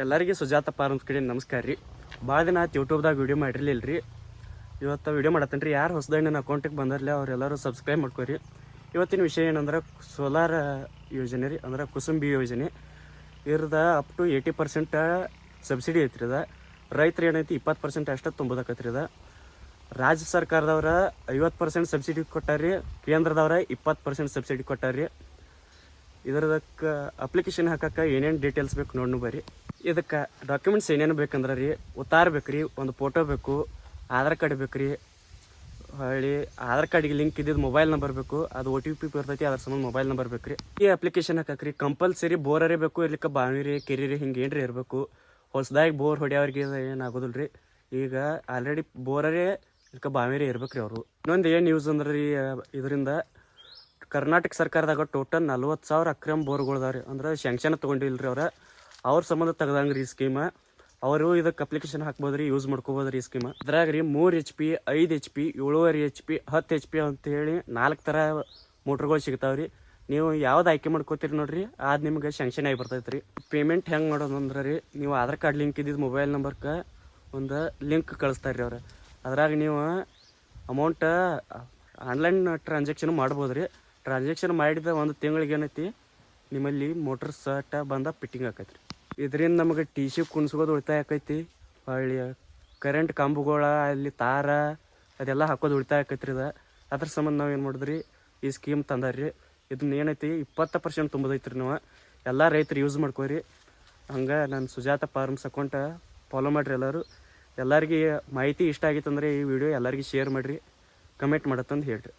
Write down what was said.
ಎಲ್ಲರಿಗೆ ಸುಜಾತ ಫಾರ್ಮ್ಸ್ ಕಡೆ ನಮಸ್ಕಾರ ರೀ. ಭಾಳ ದಿನ ಆಯ್ತು ಯೂಟ್ಯೂಬ್ದಾಗ ವಿಡಿಯೋ ಮಾಡಿರಲಿಲ್ಲ ರೀ. ಇವತ್ತು ವೀಡಿಯೋ ಮಾಡತ್ತೇನೆ ರೀ ಯಾರು ಹೊಸದಾಗಿ ನನ್ನ ಅಕೌಂಟಿಗೆ ಬಂದಿರಲಿ, ಅವರೆಲ್ಲರೂ ಸಬ್ಸ್ಕ್ರೈಬ್ ಮಾಡ್ಕೊರಿ. ಇವತ್ತಿನ ವಿಷಯ ಏನಂದ್ರೆ ಸೋಲಾರ್ ಯೋಜನೆ ರೀ, ಅಂದ್ರೆ ಕುಸುಂಬಿ ಯೋಜನೆ. ಇರದ up to eighty percent subsidy ಐತ್ರಿ ಅದ. ರೈತರು ಏನೈತಿ, ಇಪ್ಪತ್ತು ಪರ್ಸೆಂಟ್ ಅಷ್ಟೇ ತುಂಬೋದಕ್ಕತ್ರಿ ಅದ. ರಾಜ್ಯ ಸರ್ಕಾರದವ್ರ ಐವತ್ತು ಪರ್ಸೆಂಟ್ ಸಬ್ಸಿಡಿ ಕೊಟ್ಟಾರ್ರಿ ಕೇಂದ್ರದವ್ರ ಇಪ್ಪತ್ತು ಪರ್ಸೆಂಟ್ ಸಬ್ಸಿಡಿ ಕೊಟ್ಟಾರ್ರಿ ಇದರದಕ್ಕೆ ಅಪ್ಲಿಕೇಶನ್ ಹಾಕಕ್ಕೆ ಏನೇನು ಡೀಟೇಲ್ಸ್ ಬೇಕು ನೋಡ್ನು ಬರ್ರಿ. ಇದಕ್ಕೆ ಡಾಕ್ಯುಮೆಂಟ್ಸ್ ಏನೇನು ಬೇಕಂದ್ರೆ ರೀ, ಉತ್ತಾರ ಬೇಕು ರೀ ಒಂದು ಫೋಟೋ ಬೇಕು, ಆಧಾರ್ ಕಾರ್ಡ್ ಬೇಕು ರೀ ಹೊಳ್ಳಿ ಆಧಾರ್ ಕಾರ್ಡಿಗೆ ಲಿಂಕ್ ಇದ್ದಿದ್ದು ಮೊಬೈಲ್ ನಂಬರ್ ಬೇಕು, ಅದು ಒ ಟಿ ಪಿ ಬರ್ತೈತಿ, ಅದ್ರ ಸಂಬಂಧ ಮೊಬೈಲ್ ನಂಬರ್ ಬೇಕು ರೀ ಈ ಅಪ್ಲಿಕೇಶನ್ ಹಾಕಕ್ರಿ ರೀ ಕಂಪಲ್ಸರಿ ಬೋರರೇ ಬೇಕು, ಇರ್ಲಿಕ್ಕೆ ಬಾವಿರಿ ಕೆರೀರಿ ಹಿಂಗೆ ಏನ್ರಿ ಇರಬೇಕು. ಹೊಸದಾಗಿ ಬೋರ್ ಹೊಡ್ಯವ್ರಿಗೆ ಏನಾಗೋದಿಲ್ಲ ರೀ. ಈಗ ಆಲ್ರೆಡಿ ಬೋರರೇ ಇದಕ್ಕೆ ಬಾವಿರಿ ಇರ್ಬೇಕು ರೀ ಅವರು. ಇನ್ನೊಂದು ಏನು ಯೂಸ್ ಅಂದ್ರೆ ರೀ ಇದರಿಂದ ಕರ್ನಾಟಕ ಸರ್ಕಾರದಾಗ ಟೋಟಲ್ ನಲ್ವತ್ತು ಸಾವಿರ ಅಕ್ರಮ್ ಬೋರ್ಗಳದಾವ್ರಿ ಅಂದ್ರೆ ಶ್ಯಾಂಕ್ಷನ್ ತೊಗೊಂಡಿಲ್ಲ ರೀ ಅವ್ರ. ಅವ್ರ ಸಂಬಂಧ ತೆಗ್ದಂಗೆ ರೀ ಸ್ಕೀಮ ಅವರು ಇದಕ್ಕೆ ಅಪ್ಲಿಕೇಶನ್ ಹಾಕ್ಬೋದು ರೀ ಯೂಸ್ ಮಾಡ್ಕೋಬೋದು ರೀ ಸ್ಕೀಮ್ ಅದ್ರಾಗ ರೀ ಮೂರು ಎಚ್ ಪಿ ಐದು ಎಚ್ ಪಿ ಏಳುವರೆ ಎಚ್ ಪಿ ಹತ್ತು ಎಚ್ ಪಿ ಅಂತೇಳಿ ನಾಲ್ಕು ಥರ ಮೋಟ್ರ್ಗಳು ಸಿಗ್ತಾವೆ ರೀ ನೀವು ಯಾವ್ದು ಆಯ್ಕೆ ಮಾಡ್ಕೋತೀರಿ ನೋಡ್ರಿ, ಅದು ನಿಮ್ಗೆ ಶಾಂಕ್ಷನ್ ಆಗಿ ಬರ್ತೈತೆ ರೀ ಪೇಮೆಂಟ್ ಹೆಂಗೆ ಮಾಡೋದು ಅಂದ್ರೆ ರೀ ನೀವು ಆಧಾರ್ ಕಾರ್ಡ್ ಲಿಂಕ್ ಇದ್ದಿದ್ದು ಮೊಬೈಲ್ ನಂಬರ್ಗೆ ಒಂದು ಲಿಂಕ್ ಕಳಿಸ್ತಾರೆ ರೀ ಅವ್ರು. ಅದ್ರಾಗ ನೀವು ಅಮೌಂಟ್ ಆನ್ಲೈನ್ ಟ್ರಾನ್ಸಾಕ್ಷನ್ ಮಾಡ್ಬೋದು ರೀ ಟ್ರಾನ್ಸಾಕ್ಷನ್ ಮಾಡಿದ ಒಂದು ತಿಂಗಳಿಗೆ ಏನೈತಿ? ನಿಮ್ಮಲ್ಲಿ ಮೋಟರ್ ಸಟ ಬಂದ ಫಿಟ್ಟಿಂಗ್ ಆಕೈತಿ ಇದರಿಂದ ನಮಗೆ ಟಿ ಸಿ ಕುಣ್ಸ್ಕೋದು ಉಳಿತಾಯ ಆಕೈತಿ. ಹೊಳ್ಳಿ ಕರೆಂಟ್ ಕಂಬುಗಳ, ಅಲ್ಲಿ ತಾರ, ಅದೆಲ್ಲ ಹಾಕೋದು ಉಳಿತಾಯ ಆಕೈತಿ ರೀ ಇದು. ಅದ್ರ ಸಂಬಂಧ ನಾವು ಏನು ಮಾಡಿದ್ರಿ? ಈ ಸ್ಕೀಮ್ ತಂದಾರ್ರಿ. ಇದನ್ನ ಏನೈತಿ? ಇಪ್ಪತ್ತು ಪರ್ಸೆಂಟ್ ತುಂಬೋದೈತಿ ರೀ ನೀವು. ಎಲ್ಲ ರೈತರು ಯೂಸ್ ಮಾಡ್ಕೋರಿ. ಹಂಗೆ ನಾನು ಸುಜಾತ ಫಾರ್ಮ್ಸ್ ಅಕೌಂಟ ಫಾಲೋ ಮಾಡಿರಿ ಎಲ್ಲರೂ. ಎಲ್ಲರಿಗೆ ಮಾಹಿತಿ ಇಷ್ಟ ಆಗಿತ್ತಂದರೆ ಈ ವಿಡಿಯೋ ಎಲ್ಲರಿಗೆ ಶೇರ್ ಮಾಡಿರಿ. ಕಮೆಂಟ್ ಮಾಡತ್ತಂದು ಹೇಳ್ರಿ.